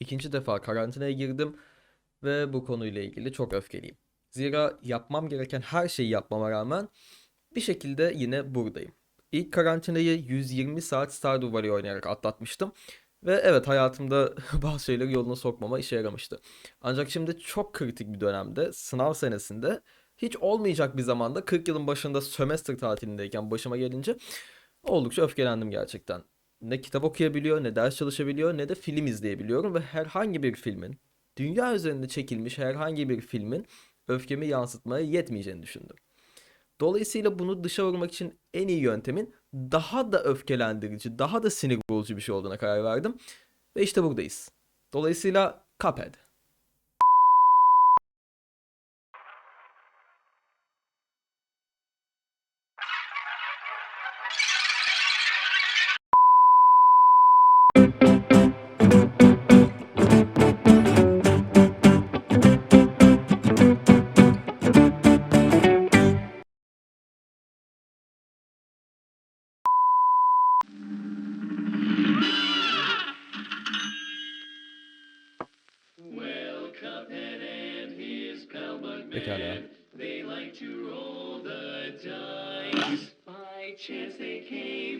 İkinci defa karantinaya girdim ve bu konuyla ilgili çok öfkeliyim. Zira yapmam gereken her şeyi yapmama rağmen bir şekilde yine buradayım. İlk karantinayı 120 saat Stardew Valley oynayarak atlatmıştım. Ve evet hayatımda bazı şeyleri yoluna sokmama işe yaramıştı. Ancak şimdi çok kritik bir dönemde, sınav senesinde, hiç olmayacak bir zamanda 40 yılın başında sömestr tatilindeyken başıma gelince oldukça öfkelendim gerçekten. Ne kitap okuyabiliyor, ne ders çalışabiliyor, ne de film izleyebiliyorum ve herhangi bir filmin, dünya üzerinde çekilmiş herhangi bir filmin öfkemi yansıtmaya yetmeyeceğini düşündüm. Dolayısıyla bunu dışa vurmak için en iyi yöntemin daha da öfkelendirici, daha da sinir bozucu bir şey olduğuna karar verdim. Ve işte buradayız. Dolayısıyla Cuphead.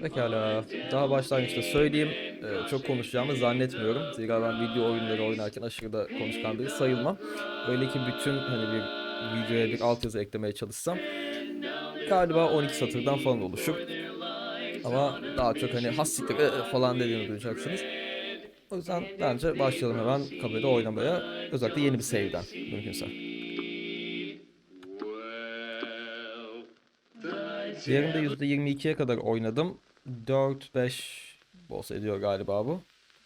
Pekala. Daha başlangıçta söyleyeyim. Ee, çok konuşacağımı zannetmiyorum. Zira ben video oyunları oynarken aşırı da konuşkan sayılmam. Öyle ki bütün hani bir videoya bir altyazı eklemeye çalışsam galiba 12 satırdan falan oluşur. Ama daha çok hani has siktir "Ee" falan dediğini duyacaksınız. O yüzden bence başlayalım hemen kabede oynamaya. Özellikle yeni bir save'den mümkünse. Diğerinde %22'ye kadar oynadım. 4-5 boss ediyor galiba bu.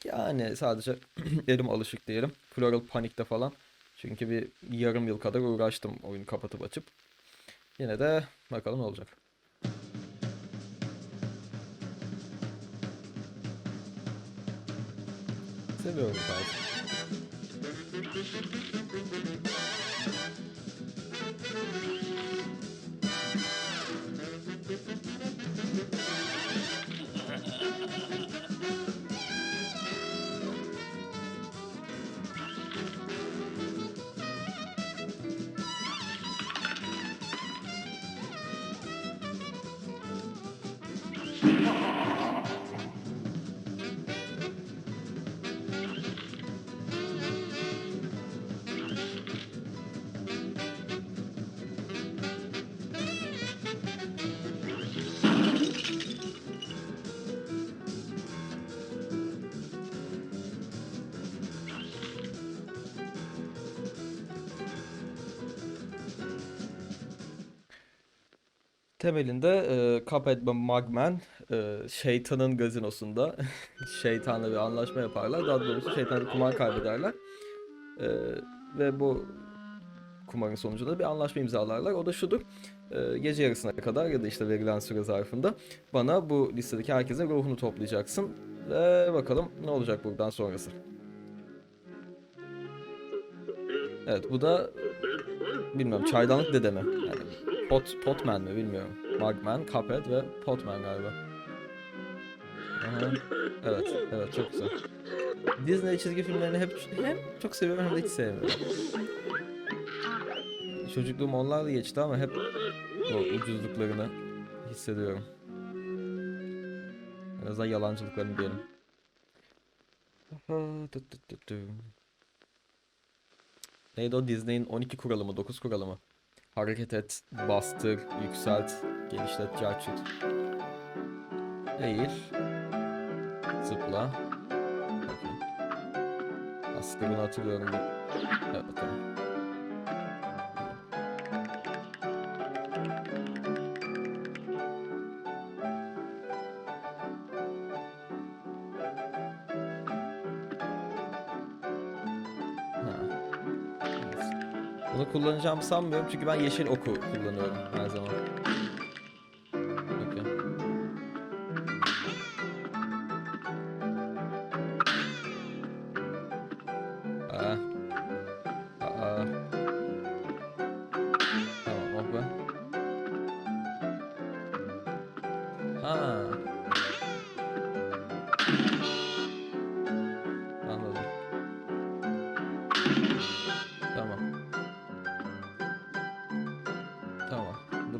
Yani sadece elim alışık diyelim. Floral Panic'te falan. Çünkü bir yarım yıl kadar uğraştım oyunu kapatıp açıp. Yine de bakalım ne olacak. Seviyorum tarzı. Temelinde e, Cuphead ve Mugman e, şeytanın gazinosunda şeytanla bir anlaşma yaparlar. Daha doğrusu şeytanla kumar kaybederler. E, ve bu kumarın sonucunda bir anlaşma imzalarlar. O da şudur. E, gece yarısına kadar ya da işte verilen süre zarfında bana bu listedeki herkesin ruhunu toplayacaksın. Ve bakalım ne olacak buradan sonrası. Evet bu da bilmiyorum çaydanlık dede mi? Pot, Potman mi bilmiyorum. Mugman, Cuphead ve Potman galiba. Aha. Evet, evet çok güzel. Disney çizgi filmlerini hep hem çok seviyorum hem de hiç sevmiyorum. Çocukluğum onlarla geçti ama hep o ucuzluklarını hissediyorum. En azından yalancılıklarını diyelim. Neydi o Disney'in 12 kuralı mı 9 kuralı mı? Hareket et, bastır, yükselt, genişlet, carçut. Eğil. Zıpla. Bunu hatırlıyorum. Evet tamam. Kullanacağımı sanmıyorum çünkü ben yeşil oku kullanıyorum her zaman.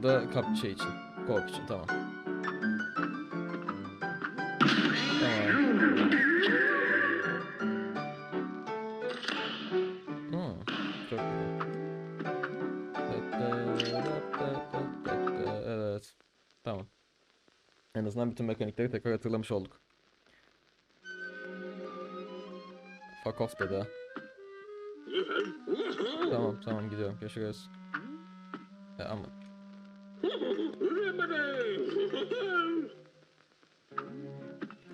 Da kap şey için. Kork için tamam. Hmm. Tamam. En azından bütün mekanikleri tekrar hatırlamış olduk. Fuck off dedi. Tamam tamam gidiyorum. Görüşürüz. Ya ama.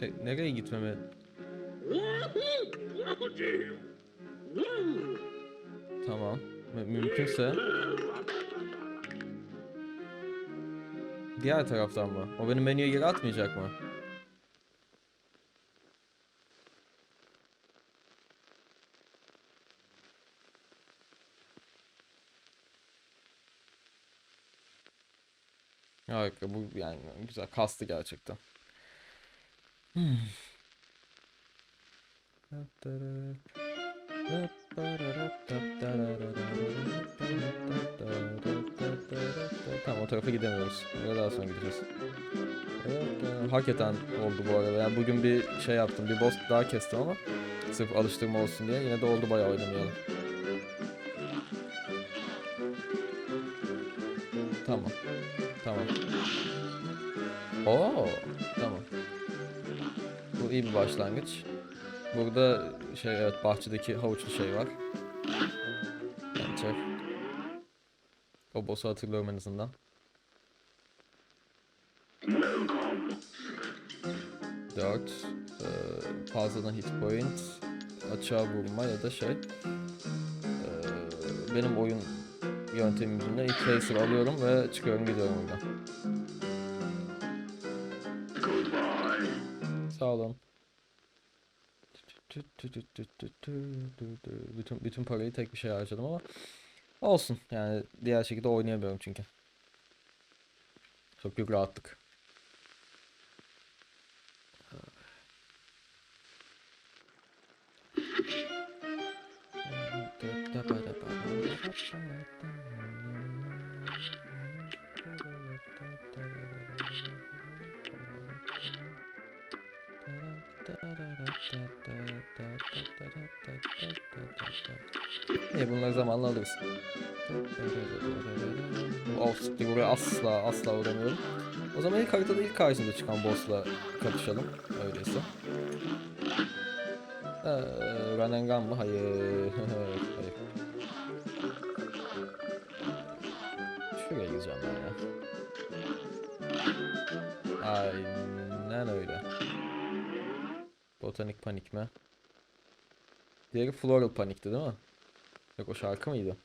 E, nereye gitmemi? Tamam. Mü- mümkünse. Diğer taraftan mı? O benim menüye geri atmayacak mı? Harika bu yani güzel kastı gerçekten. Hmm. Tamam o tarafa gidemiyoruz. Oraya daha sonra gideceğiz. Evet, hakikaten oldu bu arada. Yani bugün bir şey yaptım. Bir boss daha kestim ama sırf alıştırma olsun diye. Yine de oldu bayağı oynamayalım. Tamam. Tamam. Oo, tamam. Bu iyi bir başlangıç. Burada şey evet bahçedeki havuçlu şey var. Enter. O boss'u hatırlıyorum en azından. Dört. Ee, fazladan hit point. Açığa vurma ya da şey. Ee, benim oyun yöntemim yüzünden ilk tracer alıyorum ve çıkıyorum gidiyorum buradan. Sağ olun. Bütün bütün parayı tek bir şey harcadım ama olsun. Yani diğer şekilde oynayamıyorum çünkü. Çok büyük rahatlık. Of siktir buraya asla asla uğramıyorum. O zaman ilk haritada ilk karşımıza çıkan boss'la kapışalım. Öyleyse. Ee, gun mı? Hayır. Hayır. Şuraya gideceğim ben ya. Aynen öyle. Botanik panik mi? Diğeri floral panikti değil mi? Yok o şarkı mıydı?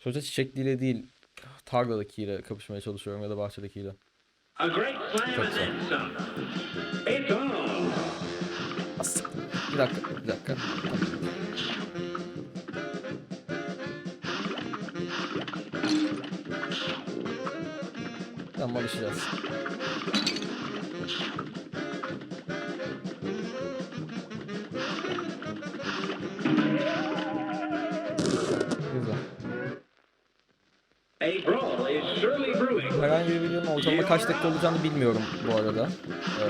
Sonuçta çiçekliyle değil tarladakiyle kapışmaya çalışıyorum ya da bahçedekiyle. A great. As- Bir dakika, bir dakika. Tamam alışacağız. Herhangi bir videonun ortalama kaç dakika olacağını bilmiyorum bu arada. Ee...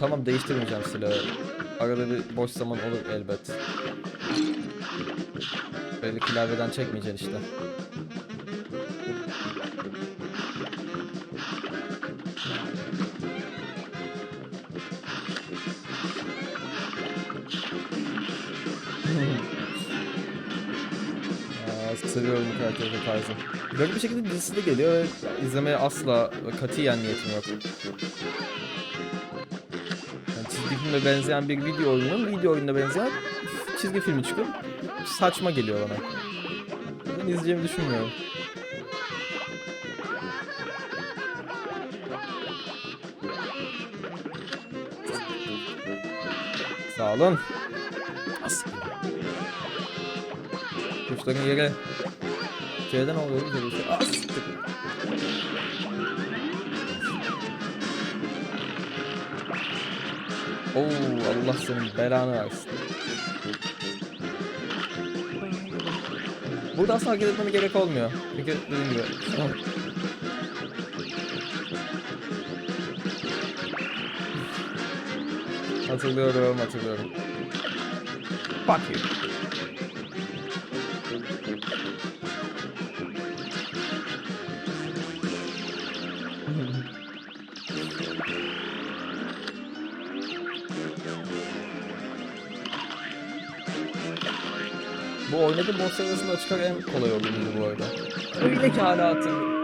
Tamam değiştirmeyeceğim silahı. Arada bir boş zaman olur elbet. Böyle klavyeden çekmeyeceksin işte. Seviyorum bu karakteri tarzı. Böyle bir şekilde dizisi de geliyor ve izlemeye asla ve katiyen niyetim yok. Yani çizgi filme benzeyen bir video oyunun video oyununa benzeyen çizgi filmi çıkıyor. Saçma geliyor bana. Ben izleyeceğimi düşünmüyorum. Sağ olun. As. Kuşların yere. C'den oluyor bir şey. As. Oo Allah senin belanı versin. Burada aslında hareket etmeme gerek olmuyor. Çünkü dediğim gibi. Hatırlıyorum, hatırlıyorum. Fuck you. Bu oynadığım bosslar arasında çıkar en kolay oyunuydu bu arada. Öyle ki hala hatırlıyorum.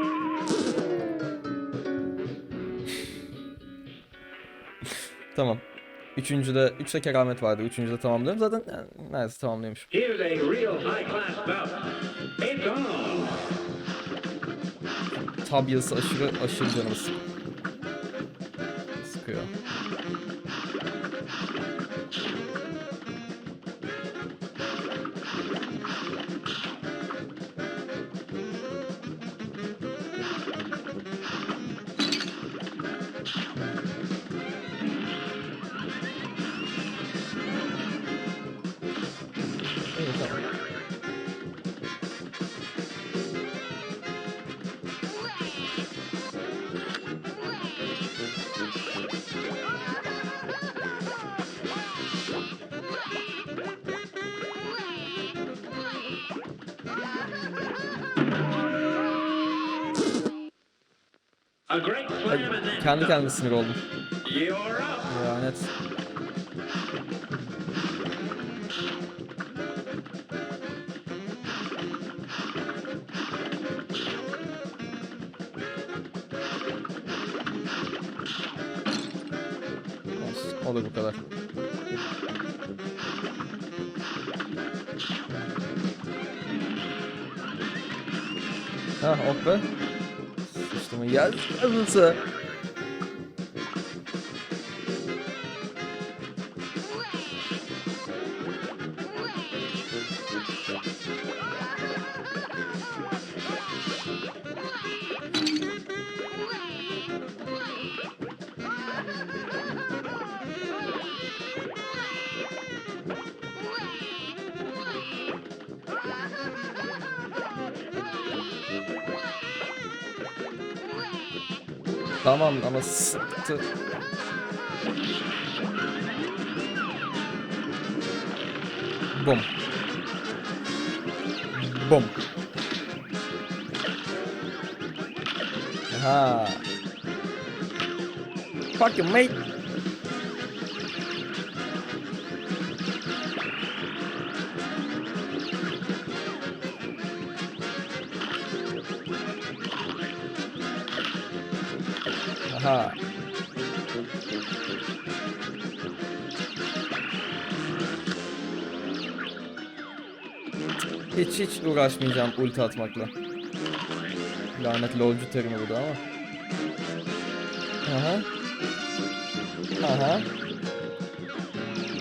tamam. Üçüncüde, üçte keramet vardı. Üçüncüde tamamlıyorum. Zaten yani, neredeyse tamamlıyormuş. Here's a real high Kendi kendime sinir oldum. Olsun, Olur bu kadar. Ha be. Я, кажется, Tamam ama sıktı. Bum. Bum. Aha. Fuck you, mate. Aha. Hiç hiç uğraşmayacağım ulti atmakla. Lanet lolcu terimi bu da ama. Aha. Aha.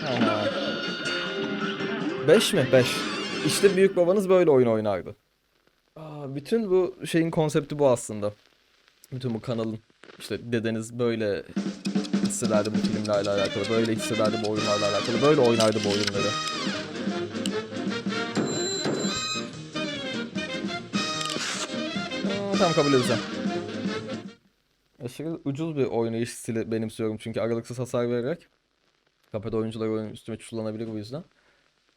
Aha. 5 mi? 5. İşte büyük babanız böyle oyun oynardı. Aa, bütün bu şeyin konsepti bu aslında. Bütün bu kanalın. İşte dedeniz böyle hissederdi bu filmlerle alakalı, böyle hissederdi bu oyunlarla alakalı, böyle oynardı bu oyunları. Hmm, tamam kabul edeceğim. Aşırı ucuz bir oynayış stili benimsiyorum çünkü aralıksız hasar vererek. Kapıda oyuncular oyun üstüme çullanabilir bu yüzden.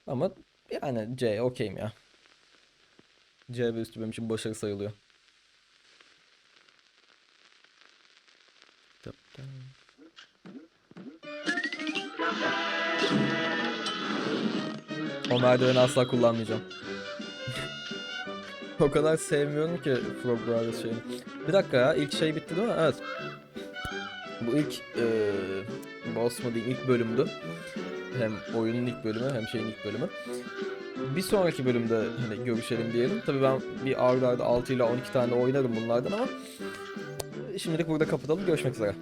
Ama yani C okeyim ya. C ve üstü benim için başarı sayılıyor. O merdiveni asla kullanmayacağım. o kadar sevmiyorum ki Frog Brothers şeyini. Bir dakika ya ilk şey bitti değil mi? Evet. Bu ilk eee boss mu diyeyim ilk bölümdü. Hem oyunun ilk bölümü hem şeyin ilk bölümü. Bir sonraki bölümde hani görüşelim diyelim. Tabii ben bir arda arda 6 ile 12 tane oynarım bunlardan ama şimdilik burada kapatalım. Görüşmek üzere.